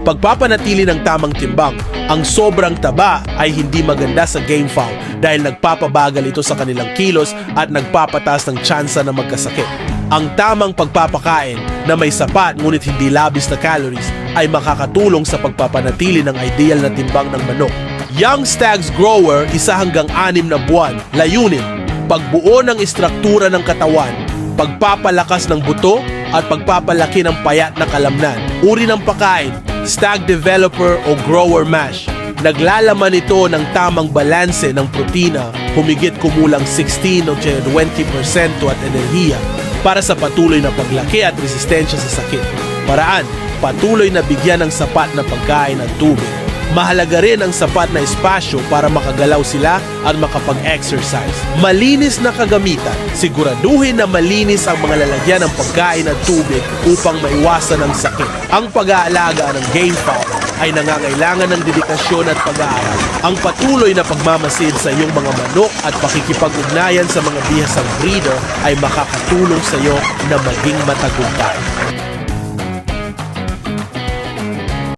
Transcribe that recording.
Pagpapanatili ng tamang timbang, ang sobrang taba ay hindi maganda sa game fowl dahil nagpapabagal ito sa kanilang kilos at nagpapataas ng tsansa na magkasakit. Ang tamang pagpapakain na may sapat ngunit hindi labis na calories ay makakatulong sa pagpapanatili ng ideal na timbang ng manok. Young Stags Grower, isa hanggang anim na buwan, layunin, pagbuo ng istruktura ng katawan, pagpapalakas ng buto at pagpapalaki ng payat na kalamnan. Uri ng pagkain, stag developer o grower mash. Naglalaman ito ng tamang balanse ng protina, humigit kumulang 16 o 20% at enerhiya para sa patuloy na paglaki at resistensya sa sakit. Paraan, patuloy na bigyan ng sapat na pagkain at tubig. Mahalaga rin ang sapat na espasyo para makagalaw sila at makapag-exercise. Malinis na kagamitan. Siguraduhin na malinis ang mga lalagyan ng pagkain at tubig upang maiwasan ang sakit. Ang pag-aalaga ng game fowl ay nangangailangan ng dedikasyon at pag-aaral. Ang patuloy na pagmamasid sa iyong mga manok at pakikipag-ugnayan sa mga bihasang breeder ay makakatulong sa iyo na maging matagumpay.